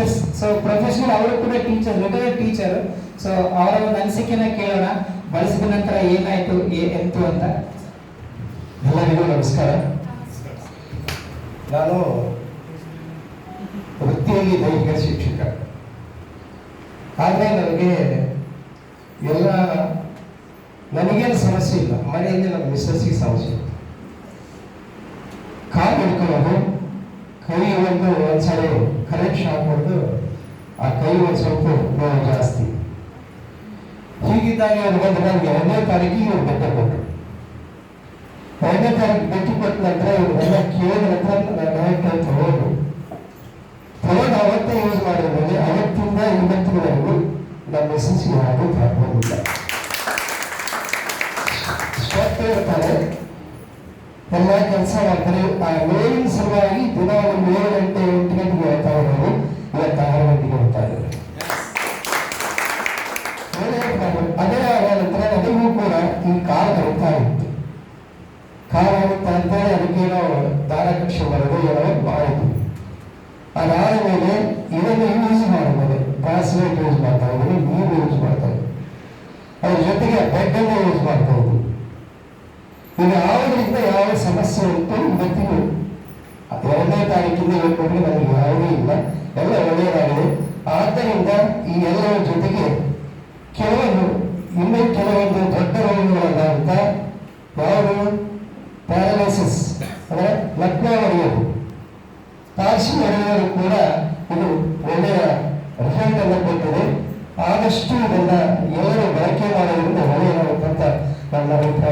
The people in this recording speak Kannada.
ಟೀಚರ್ಸ್ ಸೊ ಪ್ರೊಫೆಷನಲ್ ಅವರು ಕೂಡ ಟೀಚರ್ ರೆಗ್ಯುಲರ್ ಟೀಚರ್ ಸೊ ಅವರ ಒಂದು ಅನಿಸಿಕೆನ ಕೇಳೋಣ. ಬಳಸಿದ ನಂತರ ಏನಾಯ್ತು ಎಂತು ಅಂತ. ಎಲ್ಲರಿಗೂ ನಮಸ್ಕಾರ. ನಾನು ವೃತ್ತಿಯಲ್ಲಿ ದೈಹಿಕ ಶಿಕ್ಷಕ. ಆದರೆ ನನಗೆ ಎಲ್ಲ, ನನಗೇನು ಸಮಸ್ಯೆ ಇಲ್ಲ. ಮನೆಯಲ್ಲಿ ನಮ್ಮ ಮಿಸ್ಸಸ್ಸಿಗೆ ಸಮಸ್ಯೆ ಇತ್ತು ಕಾಲು ಹಿಡ್ಕೊಳ್ಳೋದು ಕೈ ಒಂದು ಒಂದ್ಸಲ ಕರೆಂಟ್ ಶಾಕ್ ಆ ಕೈ ಒಂದು ಸ್ವಲ್ಪ ನೋವು ಜಾಸ್ತಿ. ಹೀಗಿದ್ದಾಗ ಬಂದು ನನಗೆ ಎರಡನೇ ತಾರೀಕಿಗೆ ಇವ್ರು ಬೆಟ್ಟ ಕೊಟ್ಟರು ಎರಡನೇ ತಾರೀಕು ಭೇಟಿ ಕೊಟ್ಟ ನಂತರ ಇವ್ರನ್ನೆಲ್ಲ ಕೇಳಿದ ನಂತರ ಡೈರೆಕ್ಟ್ ತಗೊಂಡು ತಗೊಂಡು ಅವತ್ತೇ ಯೂಸ್ ಮಾಡಿದ್ಮೇಲೆ ಅವತ್ತಿಂದ ಇವತ್ತಿನವರೆಗೂ ನಮ್ಮ ಮಿಸಸ್ ಯಾರು ಇಲ್ಲ ಸ್ಟಾಪ್ ಇರ್ತಾರೆ. ಎಲ್ಲ ಕೆಲಸ ಮಾಡ್ತಾರೆ. ಆ ನೋವಿನ ಸಲುವಾಗಿ ಅದೇ ಆದ ನಂತರ ನನಗೂ ಕೂಡ ಈ ಕಾಲು ಬರುತ್ತಾ ಇತ್ತು ಕಾಲು ಬರುತ್ತಾ ಅಂತೇಳಿ ಅದಕ್ಕೆ ನಾವು ದಾರ ಕಕ್ಷೆ ಬರೋದು ಏನೋ ಮಾಡಿದ್ವಿ ಅದಾದ ಮೇಲೆ ಇದನ್ನು ಯೂಸ್ ಮಾಡಿದ್ಮೇಲೆ ಬ್ರಾಸ್ಲೆಟ್ ಯೂಸ್ ಮಾಡ್ತಾ ಇದ್ದೀನಿ ನೀರು ಯೂಸ್ ಮಾಡ್ತಾ ಇದ್ದೀನಿ ಅದ್ರ ಜೊತೆಗೆ ಬೆಡ್ ಅನ್ನು ಯೂಸ್ ಮಾಡ್ತಾ ಇದ್ದೀನಿ ಈಗ ಯಾವುದರಿಂದ ಯಾವ ಸಮಸ್ಯೆ ಉಂಟು ಇವತ್ತಿಗೂ ಎರಡನೇ ತಾರೀಕಿಂದ ಹೇಳ್ಕೊಂಡ್ರೆ ನನಗೆ ಯಾವುದೂ ಇಲ್ಲ ಎಲ್ಲ ಒಳ್ಳೆಯದಾಗಿದೆ ಆದ್ದರಿಂದ ಈ ಎಲ್ಲರ ಜೊತೆಗೆ ಇನ್ನೂ ಕೆಲವೊಂದು ದೊಡ್ಡ ರೋಗಗಳಾದಂಥ ಯಾವುದು ಪ್ಯಾರಲೈಸಿಸ್ ಅಂದರೆ ಲಗ್ನ ಒಡೆಯೋದು ತಾರಸಿ ಒಡೆಯೋರು ಕೂಡ ಇದು ಒಳ್ಳೆಯ ರಿಸಲ್ಟ್ ಅನ್ನು ಕೊಟ್ಟಿದೆ. ಆದಷ್ಟು ಇದನ್ನು ಎಲ್ಲರೂ ಬಳಕೆ ಮಾಡೋದ್ರಿಂದ ಒಳ್ಳೆಯದಾಗುತ್ತೆ ಅಂತ ನನ್ನ ಅಭಿಪ್ರಾಯ.